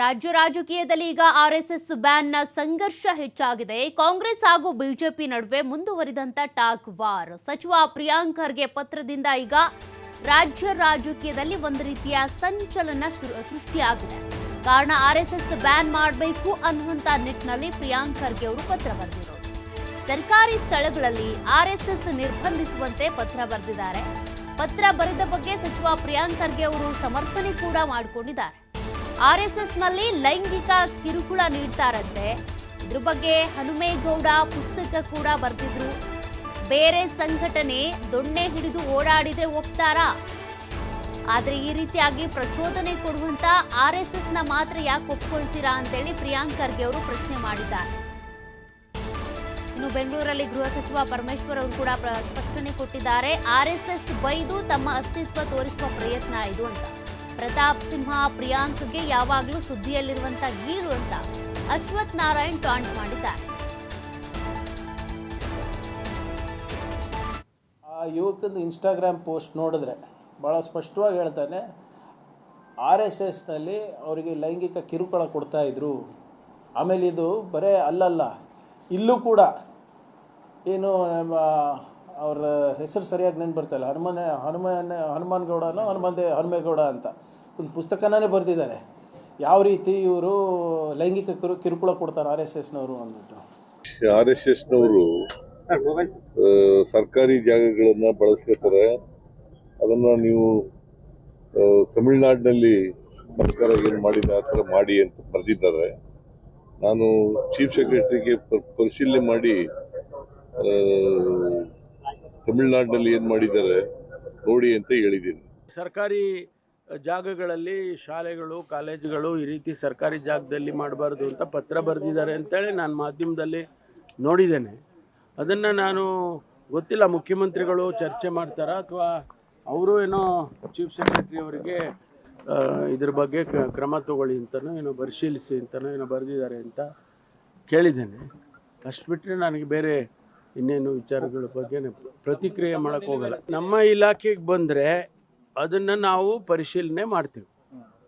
ರಾಜ್ಯ ರಾಜಕೀಯದಲ್ಲಿ ಈಗ ಆರ್ಎಸ್ಎಸ್ ಬ್ಯಾನ್ನ ಸಂಘರ್ಷ ಹೆಚ್ಚಾಗಿದೆ. ಕಾಂಗ್ರೆಸ್ ಹಾಗೂ ಬಿಜೆಪಿ ನಡುವೆ ಮುಂದುವರಿದಂತ ಟಾಕ್ ವಾರ್. ಸಚಿವ ಪ್ರಿಯಾಂಕ್ ಖರ್ಗೆ ಪತ್ರದಿಂದ ಈಗ ರಾಜ್ಯ ರಾಜಕೀಯದಲ್ಲಿ ಒಂದು ರೀತಿಯ ಸಂಚಲನ ಸೃಷ್ಟಿಯಾಗಿದೆ. ಕಾರಣ ಆರ್ಎಸ್ಎಸ್ ಬ್ಯಾನ್ ಮಾಡಬೇಕು ಅನ್ನುವಂತ ನಿಟ್ಟಿನಲ್ಲಿ ಪ್ರಿಯಾಂಕ್ ಖರ್ಗೆ ಅವರು ಪತ್ರ ಬರೆದಿರೋದು. ಸರ್ಕಾರಿ ಸ್ಥಳಗಳಲ್ಲಿ ಆರ್ಎಸ್ಎಸ್ ನಿರ್ಬಂಧಿಸುವಂತೆ ಪತ್ರ ಬರೆದಿದ್ದಾರೆ. ಪತ್ರ ಬರೆದ ಬಗ್ಗೆ ಸಚಿವ ಪ್ರಿಯಾಂಕ್ ಖರ್ಗೆ ಅವರು ಸಮರ್ಥನೆ ಕೂಡ ಮಾಡಿಕೊಂಡಿದ್ದಾರೆ. ಆರ್ಎಸ್ಎಸ್ನಲ್ಲಿ ಲೈಂಗಿಕ ಕಿರುಕುಳ ನೀಡ್ತಾರಂತೆ. ಇದ್ರ ಬಗ್ಗೆ ಹನುಮೇಗೌಡ ಪುಸ್ತಕ ಕೂಡ ಬರೆದಿದ್ರು. ಬೇರೆ ಸಂಘಟನೆ ದೊಣ್ಣೆ ಹಿಡಿದು ಓಡಾಡಿದ್ರೆ ಒಪ್ತಾರಾ? ಆದ್ರೆ ಈ ರೀತಿಯಾಗಿ ಪ್ರಚೋದನೆ ಕೊಡುವಂತ ಆರ್ ಎಸ್ ಎಸ್ನ ಮಾತ್ರ ಯಾಕೆ ಒಪ್ಕೊಳ್ತೀರಾ ಅಂತೇಳಿ ಪ್ರಿಯಾಂಕ್ ಖರ್ಗೆ ಅವರು ಪ್ರಶ್ನೆ ಮಾಡಿದ್ದಾರೆ. ಇನ್ನು ಬೆಂಗಳೂರಲ್ಲಿ ಗೃಹ ಸಚಿವ ಪರಮೇಶ್ವರ್ ಅವರು ಕೂಡ ಸ್ಪಷ್ಟನೆ ಕೊಟ್ಟಿದ್ದಾರೆ. ಆರ್ ಎಸ್ ಎಸ್ ಬೈದು ತಮ್ಮ ಅಸ್ತಿತ್ವ ತೋರಿಸುವ ಪ್ರಯತ್ನ ಇದು ಅಂತ. ಪ್ರತಾಪ್ ಸಿಂಹ ಪ್ರಿಯಾಂಕ್ಗೆ ಯಾವಾಗಲೂ ಸುದ್ದಿಯಲ್ಲಿರುವಂತ ಗೀರು ಅಂತ ಅಶ್ವಥ್ ನಾರಾಯಣ್ ಟಾಂಟ್ ಮಾಡಿದ್ದಾರೆ. ಆ ಯುವಕನ ಇನ್ಸ್ಟಾಗ್ರಾಮ್ ಪೋಸ್ಟ್ ನೋಡಿದ್ರೆ ಭಾಳ ಸ್ಪಷ್ಟವಾಗಿ ಹೇಳ್ತಾನೆ, ಆರ್ ಎಸ್ ಎಸ್ನಲ್ಲಿ ಅವರಿಗೆ ಲೈಂಗಿಕ ಕಿರುಕುಳ ಕೊಡ್ತಾ ಇದ್ರು. ಆಮೇಲೆ ಇದು ಬರೇ ಅಲ್ಲಲ್ಲ, ಇಲ್ಲೂ ಕೂಡ ಏನು ಅವ್ರ ಹೆಸರು ಸರಿಯಾಗಿ ನೆನ್ಪು ಬರ್ತಾಯಿಲ್ಲ ಹನುಮನೆ ಹನುಮನೆ ಹನುಮಾನ್ ಗೌಡನೋ ಹನುಮಂತೆ, ಹನುಮೇಗೌಡ ಅಂತ. ಒಂದು ಪುಸ್ತಕನೇ ಬರೆದಿದ್ದಾರೆ. ಯಾವ ರೀತಿ ಇವರು ಲೈಂಗಿಕ ಕಿರು, ಕಿರುಕುಳ ಕೊಡ್ತಾರೆ ಆರ್ ಎಸ್ ಎಸ್ನವರು ಅಂದ್ಬಿಟ್ಟು? ಆರ್ ಎಸ್ ಎಸ್ನವರು ಸರ್ಕಾರಿ ಜಾಗಗಳನ್ನ ಬಳಸ್ಕೋತಾರೆ. ಅದನ್ನ ನೀವು ತಮಿಳ್ನಾಡಿನಲ್ಲಿ ಸರ್ಕಾರ ಏನು ಮಾಡಿದೆ, ಆ ಥರ ಮಾಡಿ ಅಂತ ಬರೆದಿದ್ದಾರೆ. ನಾನು ಚೀಫ್ ಸೆಕ್ರೆಟರಿಗೆ ಪರಿಶೀಲನೆ ಮಾಡಿ ತಮಿಳ್ನಾಡಿನಲ್ಲಿ ಏನು ಮಾಡಿದ್ದಾರೆ ನೋಡಿ ಅಂತ ಹೇಳಿದ್ದೀನಿ. ಸರ್ಕಾರಿ ಜಾಗಗಳಲ್ಲಿ ಶಾಲೆಗಳು, ಕಾಲೇಜುಗಳು ಈ ರೀತಿ ಸರ್ಕಾರಿ ಜಾಗದಲ್ಲಿ ಮಾಡಬಾರ್ದು ಅಂತ ಪತ್ರ ಬರೆದಿದ್ದಾರೆ ಅಂತೇಳಿ ನಾನು ಮಾಧ್ಯಮದಲ್ಲಿ ನೋಡಿದ್ದೇನೆ. ಅದನ್ನು ನಾನು ಗೊತ್ತಿಲ್ಲ, ಮುಖ್ಯಮಂತ್ರಿಗಳು ಚರ್ಚೆ ಮಾಡ್ತಾರಾ ಅಥವಾ ಅವರು ಏನೋ ಚೀಫ್ ಸೆಕ್ರೆಟರಿ ಅವರಿಗೆ ಇದ್ರ ಬಗ್ಗೆ ಕ್ರಮ ತಗೊಳ್ಳಿ ಅಂತನೋ ಏನೋ ಪರಿಶೀಲಿಸಿ ಅಂತನೋ ಏನೋ ಬರೆದಿದ್ದಾರೆ ಅಂತ ಕೇಳಿದ್ದೇನೆ. ಅಷ್ಟು ಬಿಟ್ಟರೆ ನನಗೆ ಬೇರೆ ಇನ್ನೇನು ವಿಚಾರಗಳ ಬಗ್ಗೆ ಪ್ರತಿಕ್ರಿಯೆ ಮಾಡೋಕ್ಕೆ ಹೋಗಲ್ಲ. ನಮ್ಮ ಇಲಾಖೆಗೆ ಬಂದರೆ ಅದನ್ನು ನಾವು ಪರಿಶೀಲನೆ ಮಾಡ್ತೀವಿ.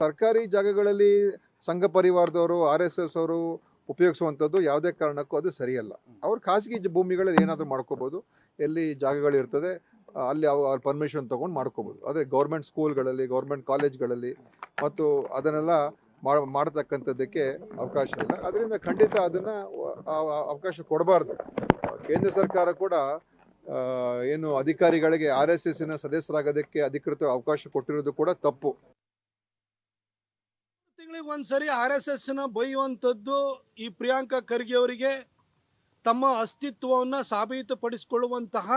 ಸರ್ಕಾರಿ ಜಾಗಗಳಲ್ಲಿ ಸಂಘ ಪರಿವಾರದವರು ಆರ್ ಎಸ್ ಎಸ್ ಅವರು ಉಪಯೋಗಿಸುವಂಥದ್ದು ಯಾವುದೇ ಕಾರಣಕ್ಕೂ ಅದು ಸರಿಯಲ್ಲ. ಅವ್ರು ಖಾಸಗಿ ಜ- ಭೂಮಿಗಳಲ್ಲಿ ಏನಾದರೂ ಮಾಡ್ಕೋಬೋದು. ಎಲ್ಲಿ ಜಾಗಗಳಿರ್ತದೆ ಅಲ್ಲಿ ಅಲ್ಲಿ ಅವ್ರ ಪರ್ಮಿಷನ್ ತೊಗೊಂಡು ಮಾಡ್ಕೋಬೋದು. ಆದರೆ ಗೌರ್ಮೆಂಟ್ ಸ್ಕೂಲ್ಗಳಲ್ಲಿ ಗೌರ್ಮೆಂಟ್ ಕಾಲೇಜ್ಗಳಲ್ಲಿ ಮತ್ತು ಅದನ್ನೆಲ್ಲ ಮಾಡ್ತಕ್ಕಂಥದ್ದಕ್ಕೆ ಅವಕಾಶ ಇಲ್ಲ. ಅದರಿಂದ ಖಂಡಿತ ಅದನ್ನು ಅವಕಾಶ ಕೊಡಬಾರ್ದು. ಕೇಂದ್ರ ಸರ್ಕಾರ ಕೂಡ ಏನು ಅಧಿಕಾರಿಗಳಿಗೆ ಆರ್ ಎಸ್ ಎಸ್ಸಿನ ಸದಸ್ಯರಾಗೋದಕ್ಕೆ ಅಧಿಕೃತ ಅವಕಾಶ ಕೊಟ್ಟಿರೋದು ಕೂಡ ತಪ್ಪು. ತಿಂಗಳಿಗೆ ಒಂದ್ಸರಿ ಆರ್ ಎಸ್ ಎಸ್ನ ಬೈಯುವಂಥದ್ದು ಈ ಪ್ರಿಯಾಂಕಾ ಖರ್ಗೆ ಅವರಿಗೆ ತಮ್ಮ ಅಸ್ತಿತ್ವವನ್ನು ಸಾಬೀತುಪಡಿಸಿಕೊಳ್ಳುವಂತಹ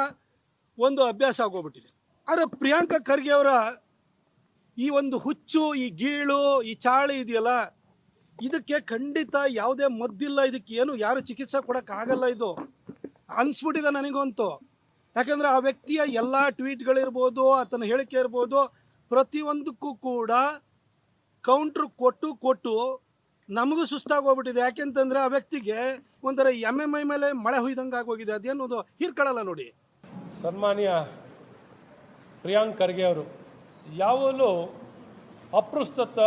ಒಂದು ಅಭ್ಯಾಸ ಆಗೋಗ್ಬಿಟ್ಟಿದೆ. ಆದರೆ ಪ್ರಿಯಾಂಕಾ ಖರ್ಗೆ ಅವರ ಈ ಒಂದು ಹುಚ್ಚು, ಈ ಗೀಳು, ಈ ಚಾಳಿ ಇದೆಯಲ್ಲ, ಇದಕ್ಕೆ ಖಂಡಿತ ಯಾವುದೇ ಮದ್ದಿಲ್ಲ, ಇದಕ್ಕೆ ಏನು ಯಾರು ಚಿಕಿತ್ಸೆ ಕೊಡೋಕ್ಕಾಗಲ್ಲ ಇದು. ಅನ್ಸ್ಬಿಟ್ಟಿದೆ ನನಗಂತೂ. ಯಾಕಂದ್ರೆ ಆ ವ್ಯಕ್ತಿಯ ಎಲ್ಲ ಟ್ವೀಟ್ಗಳಿರ್ಬೋದು, ಆತನ ಹೇಳಿಕೆ ಇರ್ಬೋದು, ಪ್ರತಿಯೊಂದಕ್ಕೂ ಕೂಡ ಕೌಂಟ್ರ್ ಕೊಟ್ಟು ಕೊಟ್ಟು ನಮಗೂ ಸುಸ್ತಾಗಿ ಹೋಗ್ಬಿಟ್ಟಿದೆ ಯಾಕೆಂತಂದ್ರೆ ಆ ವ್ಯಕ್ತಿಗೆ ಒಂಥರ ಎಂ ಎಂ ಐ ಮೇಲೆ ಮಳೆ ಹುಯ್ದಂಗೆ ಆಗೋಗಿದೆ. ಅದೇನೋದು ಹೀರ್ಕೊಳ್ಳಲ್ಲ ನೋಡಿ. ಸನ್ಮಾನ್ಯ ಪ್ರಿಯಾಂಕ್ ಖರ್ಗೆ ಅವರು ಯಾವಾಗಲೂ ಅಪ್ರಸ್ತುತ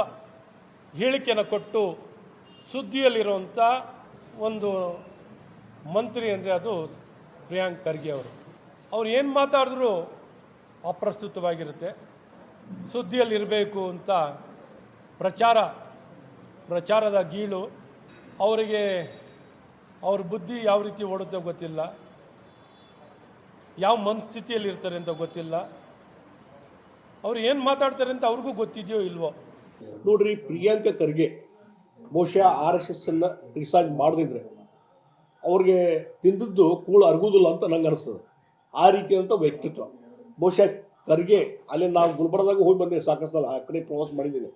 ಹೇಳಿಕೆಯನ್ನು ಕೊಟ್ಟು ಸುದ್ದಿಯಲ್ಲಿರುವಂಥ ಒಂದು ಮಂತ್ರಿ ಅಂದರೆ ಅದು ಪ್ರಿಯಾಂಕ್ ಖರ್ಗೆ ಅವರು. ಅವ್ರು ಏನು ಮಾತಾಡಿದ್ರು ಅಪ್ರಸ್ತುತವಾಗಿರುತ್ತೆ. ಸುದ್ದಿಯಲ್ಲಿರಬೇಕು ಅಂತ ಪ್ರಚಾರ, ಪ್ರಚಾರದ ಗೀಳು ಅವರಿಗೆ ಅವ್ರ ಬುದ್ಧಿ ಯಾವ ರೀತಿ ಓಡುತ್ತೋ ಗೊತ್ತಿಲ್ಲ. ಯಾವ ಮನಸ್ಥಿತಿಯಲ್ಲಿ ಇರ್ತಾರೆ ಅಂತ ಗೊತ್ತಿಲ್ಲ. ಅವ್ರು ಏನು ಮಾತಾಡ್ತಾರೆ ಅಂತ ಅವ್ರಿಗೂ ಗೊತ್ತಿದೆಯೋ ಇಲ್ವೋ. ನೋಡ್ರಿ, ಪ್ರಿಯಾಂಕ ಖರ್ಗೆ ಬಹುಶಃ ಆರ್ ಎಸ್ ಎಸ್ ಅನ್ನ ರಿಸಾರ್ಜ್ ಮಾಡದಿದ್ರೆ ಅವ್ರಿಗೆ ತಿಂದದ್ದು ಕೂಳು ಅರ್ಗುದಿಲ್ಲ ಅಂತ ನಂಗೆ ಅನಿಸ್ತದೆ. ಆ ರೀತಿಯಾದಂಥ ವ್ಯಕ್ತಿತ್ವ. ಬಹುಶಃ ಖರ್ಗೆ ಅಲ್ಲಿ ನಾವು ಗುಲ್ಬರ್ಗದಾಗ ಹೋಗಿ ಬಂದೆ ಸಾಕಷ್ಟು ಸಲ, ಆ ಕಡೆ ಪ್ರವಾಸ ಮಾಡಿದ್ದೀನಿ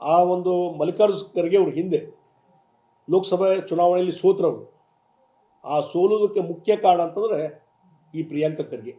ಆ ಒಂದು ಮಲ್ಲಿಕಾರ್ಜುನ್ ಖರ್ಗೆ ಅವ್ರ ಹಿಂದೆ ಲೋಕಸಭೆ ಚುನಾವಣೆಯಲ್ಲಿ ಸೋತ್ರವರು ಆ ಸೋಲೋದಕ್ಕೆ ಮುಖ್ಯ ಕಾರಣ ಅಂತಂದರೆ ಈ ಪ್ರಿಯಾಂಕ ಖರ್ಗೆ.